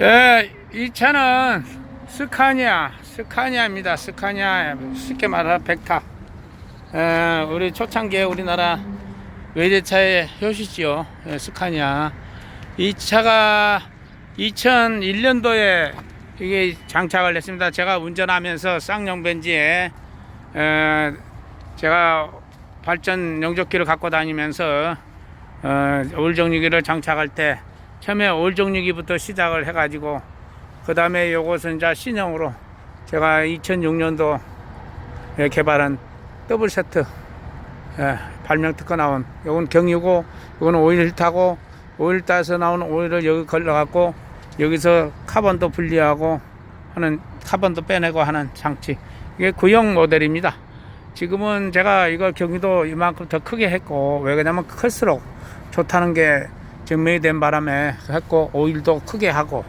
예, 이 차는 스카니아, 스카니아입니다. 스카니아, 쉽게 말하면 백타. 예, 우리 초창기에 우리나라 외제차의 효시지요. 예, 스카니아. 이 차가 2001년도에 이게 장착을 했습니다. 제가 운전하면서 쌍용 벤지에 에, 제가 발전 용접기를 갖고 다니면서 어, 올 정류기를 장착할 때 처음에 올 정류기부터 시작을 해가지고 그 다음에 요것은 이제 신형으로 제가 2006년도 에 개발한 더블 세트 예, 발명 특허 나온 요건 경유고 요거는 오일 타고 오일 따서 나온 오일을 여기 걸러갖고 여기서 카본도 분리하고 하는 카본도 빼내고 하는 장치. 이게 구형 모델입니다. 지금은 제가 이거 경유도 이만큼 더 크게 했고 왜 그러냐면 클수록 좋다는 게 증명이 된 바람에 했고 오일도 크게 하고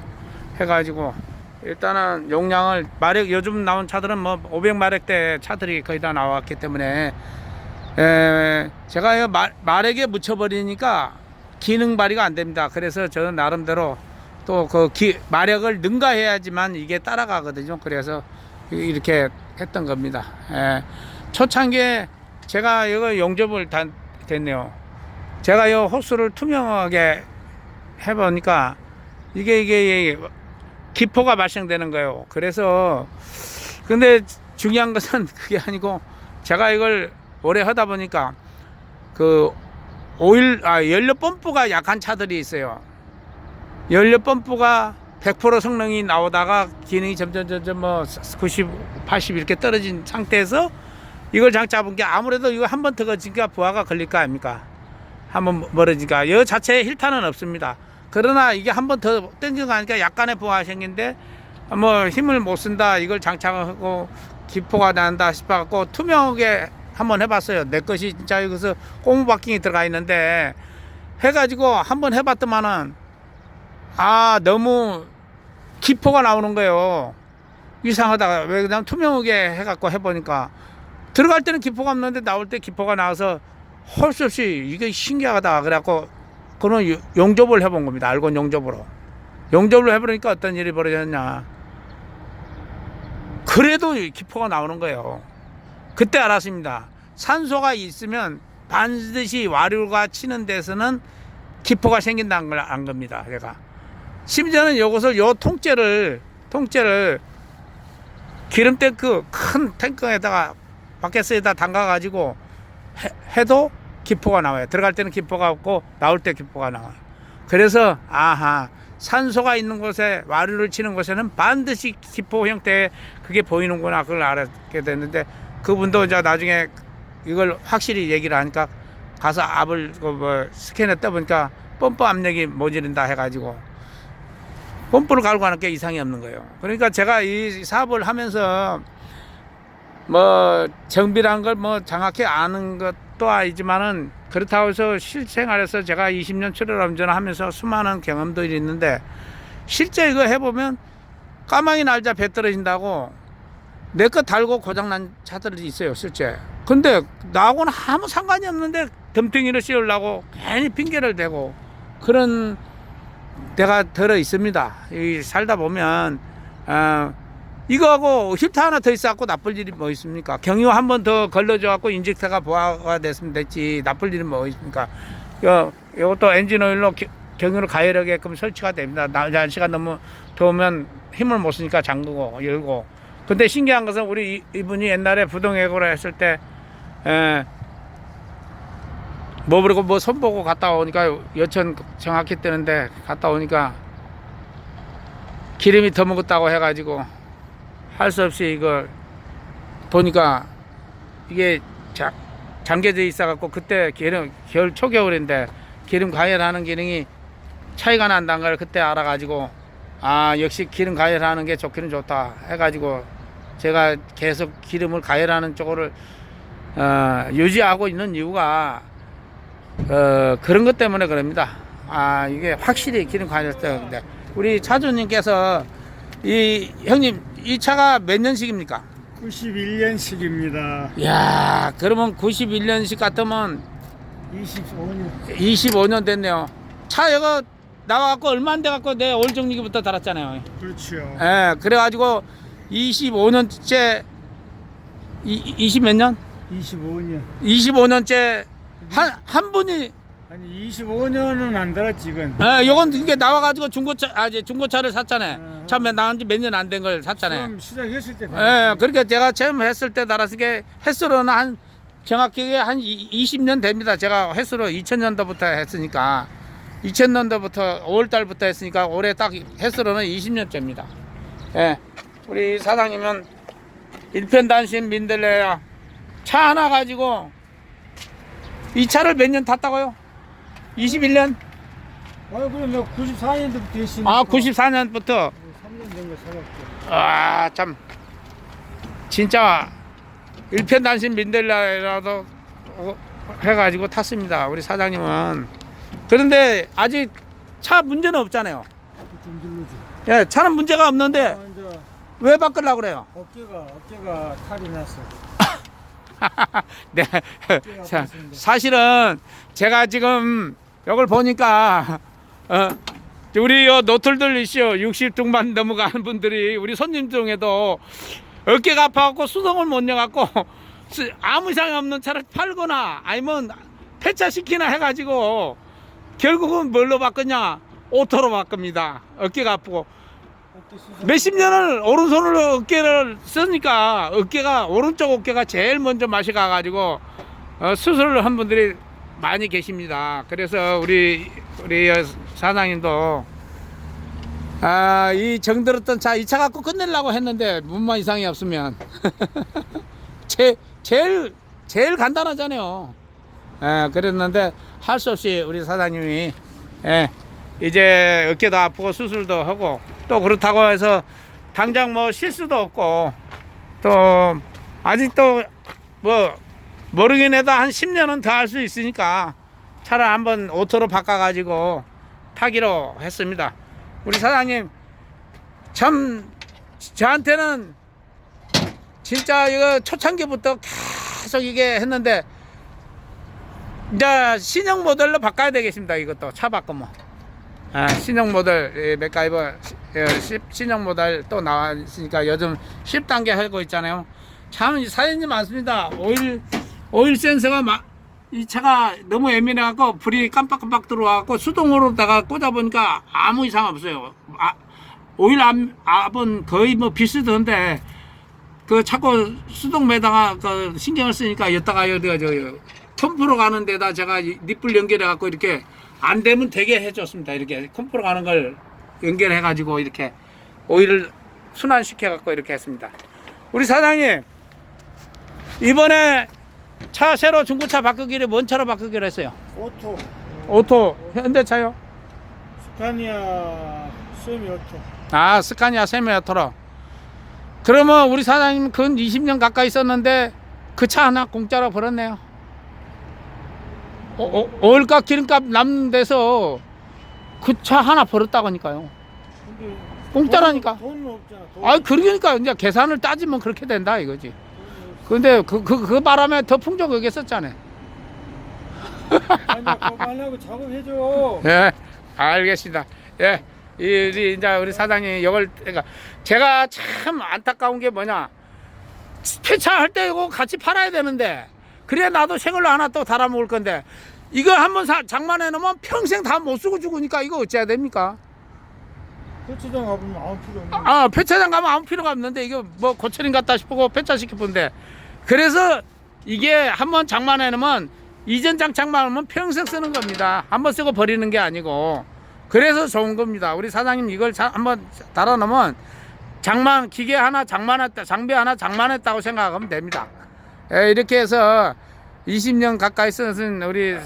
해가지고 일단은 용량을 마력 요즘 나온 차들은 뭐 500마력대 차들이 거의 다 나왔기 때문에 에, 제가 이 마, 마력에 묻혀버리니까 기능 발휘가 안 됩니다. 그래서 저는 나름대로 또 그 마력을 능가해야지만 이게 따라가거든요. 그래서 이- 이렇게 했던 겁니다. 에, 초창기에 제가 이거 용접을 다 됐네요. 제가 이 호스를 투명하게 해보니까 이게 이게 기포가 발생되는 거예요. 그래서 근데 중요한 것은 그게 아니고 제가 이걸 오래 하다 보니까 그 오일 아 연료 펌프가 약한 차들이 있어요. 연료 펌프가 100% 성능이 나오다가 기능이 점점 점점 뭐 90, 80 이렇게 떨어진 상태에서 이걸 장착한 게 아무래도 이거 한 번 더 거치니까 부하가 걸릴 거 아닙니까? 한번 멀어지니까 이 자체에 힐타는 없습니다. 그러나 이게 한번 더 땡겨가니까 약간의 부하가 생긴데 뭐 힘을 못 쓴다 이걸 장착하고 기포가 난다 싶어갖고 투명하게 한번 해봤어요. 내 것이 진짜 여기서 고무바킹이 들어가 있는데 해가지고 한번 해봤더만은 아 너무 기포가 나오는 거예요. 이상하다. 왜 그냥 투명하게 해갖고 해보니까 들어갈 때는 기포가 없는데 나올 때 기포가 나와서 할 수 없이 이게 신기하다. 그래갖고 요- 용접을 해본 겁니다. 알곤 용접으로. 용접을 해보니까 어떤 일이 벌어졌냐. 그래도 이 기포가 나오는 거예요. 그때 알았습니다. 산소가 있으면 반드시 와류가 치는 데서는 기포가 생긴다는 걸 안 겁니다. 제가. 심지어는 요것을 요 통째를 통째를 기름 탱크 큰 탱크에다가 바켓에다 담가 가지고 해 도 기포가 나와요. 들어갈 때는 기포가 없고 나올 때 기포가 나와요. 그래서 아하 산소가 있는 곳에 와류를 치는 곳에는 반드시 기포 형태의 그게 보이는구나 그걸 알았게 됐는데 그분도 이제 나중에 이걸 확실히 얘기를 하니까 가서 압을 그뭐 스캔에 떠보니까 펌프 압력이 모자른다 해가지고 펌프를 갈고 하는 게 이상이 없는 거예요. 그러니까 제가 이 사업을 하면서 뭐 정비란 걸 뭐 정확히 아는 것도 아니지만은 그렇다고 해서 실생활에서 제가 20년 출혈 운전을 하면서 수많은 경험들이 있는데 실제 이거 해보면 까마귀 날자 배 떨어진다고 내 거 달고 고장난 차들이 있어요 실제. 근데 나하고는 아무 상관이 없는데 덤탱이를 씌우려고 괜히 핑계를 대고 그런 데가 들어 있습니다. 이 살다 보면 어, 이거하고 힐타 하나 더 있어갖고 나쁠 일이 뭐 있습니까? 경유 한 번 더 걸러줘갖고 인젝터가 부하가 됐으면 됐지 나쁠 일이 뭐 있습니까? 요, 요것도 엔진 오일로 기- 경유를 가열하게끔 설치가 됩니다. 날- 날씨가 너무 더우면 힘을 못 쓰니까 잠그고 열고. 근데 신기한 것은 우리 이- 이분이 옛날에 부동액으로 했을 때, 에, 뭐 그리고 뭐 손보고 갔다 오니까 여천 정확히 뜨는데 갔다 오니까 기름이 더 묵었다고 해가지고 할 수 없이 이걸 보니까 이게 자, 잠겨져 있어갖고 그때 기름 겨울 초겨울인데 기름 가열하는 기능이 차이가 난다는 걸 그때 알아가지고 아 역시 기름 가열하는 게 좋기는 좋다 해가지고 제가 계속 기름을 가열하는 쪽을 어, 유지하고 있는 이유가 어, 그런 것 때문에 그럽니다. 아 이게 확실히 기름 가열되는데 우리 차주님께서 이 형님 이 차가 몇 년식입니까? 91년식입니다. 야 그러면 91년식 같으면 25년. 25년 됐네요. 차 이거 나와갖고 얼마 안 돼갖고 내 올정리기부터 달았잖아요. 그렇죠. 예, 그래가지고 25년째, 이, 20 몇 년? 25년. 25년째 한, 한 분이, 아니 25년은 안 달았지 이건. 예, 요건 이게 나와가지고 중고차, 아, 이제 중고차를 샀잖아요. 어. 처음에 나온 지 몇 년 안 된 걸 샀잖아요. 처음 시작했을 때. 예, 그러니까 제가 처음 했을 때 달았을 게 횟수로는 한 정확하게 한 이- 20년 됩니다. 제가 횟수로 2000년도부터 했으니까 2000년도부터 5월 달부터 했으니까 올해 딱 횟수로는 20년째입니다. 예. 우리 사장님은 일편단심 민들레야 차 하나 가지고 이 차를 몇 년 탔다고요? 21년? 아 그럼 나 94년도부터 했으니까. 아, 94년부터 3년 된거 살았고. 아, 참. 진짜 일편단심 민들레라도 어, 해가지고 탔습니다. 우리 사장님은. 그런데 아직 차 문제는 없잖아요. 예, 차는 문제가 없는데 아, 왜 바꾸려고 그래요? 어깨가 어깨가 탈이 났어. 네. 자, 사실은 제가 지금 이걸 보니까 어, 우리 요 노틀들 이시오 60 중반 넘어가는 분들이 우리 손님 중에도 어깨가 아파갖고 수동을 못 여갖고 수- 아무 이상이 없는 차를 팔거나 아니면 폐차시키나 해가지고 결국은 뭘로 바꾸냐? 오토로 바꿉니다. 어깨가 아프고. 몇십 년을 오른손으로 어깨를 쓰니까 어깨가 오른쪽 어깨가 제일 먼저 맛이 가가지고 어, 수술을 한 분들이 많이 계십니다. 그래서 우리 우리 사장님도 아, 이 정들었던 차 이 차 갖고 끝내려고 했는데 문만 이상이 없으면 제 제일 제일 간단하잖아요. 예, 그랬는데 할 수 없이 우리 사장님이 예, 이제 어깨도 아프고 수술도 하고 또 그렇다고 해서 당장 뭐 실수도 없고 또 아직도 뭐 모르긴 해도 한 10년은 더 할 수 있으니까 차를 한번 오토로 바꿔가지고 타기로 했습니다. 우리 사장님 참 저한테는 진짜 이거 초창기부터 계속 이게 했는데 이제 신형 모델로 바꿔야 되겠습니다. 이것도 차 바꾸면. 아, 신형 모델 예, 맥가이버 시- 예, 10 신형 모델 또 나왔으니까 요즘 10단계 하고 있잖아요. 참이 사연이 많습니다. 오일 오일 센서가 마, 이 차가 너무 예민해갖고 불이 깜빡깜빡 들어와갖고 수동으로다가 꽂아보니까 아무 이상 없어요. 아, 오일 암, 압은 거의 뭐 비슷한데 그 자꾸 수동 매다가 그 신경을 쓰니까 여기다가 여기가 저 컴프로 가는 데다 제가 이 립불 연결해 갖고 이렇게 안 되면 되게 해줬습니다. 이렇게 컴프로 가는 걸 연결해 가지고 이렇게 오일을 순환시켜 갖고 이렇게 했습니다. 우리 사장님 이번에 차 새로 중고차 바꾸기를 뭔 차로 바꾸기로 했어요? 오토 오토 현대차요? 스카니아 세미 오토. 아 스카니아 세미 오토로 그러면 우리 사장님 근 20년 가까이 썼는데 그 차 하나 공짜로 벌었네요 어, 어, 오일값 기름값 남는 데서 그 차 하나 벌었다고 하니까요 근데 공짜라니까 돈, 돈 없잖아. 돈. 아 그러니까 이제 계산을 따지면 그렇게 된다 이거지 근데 그, 그, 그 바람에 더 풍족하게 썼잖아요 아니야 그거 하려고 작업해줘. 예, 알겠습니다. 예, 이, 우리 이제 우리 사장님 이걸 그러니까 제가 참 안타까운 게 뭐냐 폐차할 때 이거 같이 팔아야 되는데 그래야 나도 새 걸로 하나 또 달아 먹을 건데 이거 한번 사- 장만해 놓으면 평생 다 못 쓰고 죽으니까 이거 어찌해야 됩니까? 교체장 가보면 아무 필요 없네. 아, 폐차장 가면 아무 필요가 없는데 이거 뭐 고철인 같다 싶고 폐차 시켜본데 그래서 이게 한번 장만해 놓으면 이전 장 장만하면 평생 쓰는 겁니다. 한번 쓰고 버리는 게 아니고 그래서 좋은 겁니다. 우리 사장님 이걸 자- 한번 달아 놓으면 장만 기계 하나 장만했다 장비 하나 장만했다고 생각하면 됩니다. 예, 이렇게 해서 20년 가까이 쓴 우리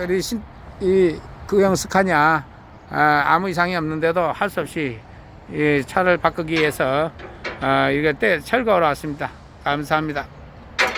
우리 신, 이 구형 스카냐 아, 아무 이상이 없는데도 할 수 없이 이 차를 바꾸기 위해서 어, 이거 때 철거하러 왔습니다. 감사합니다.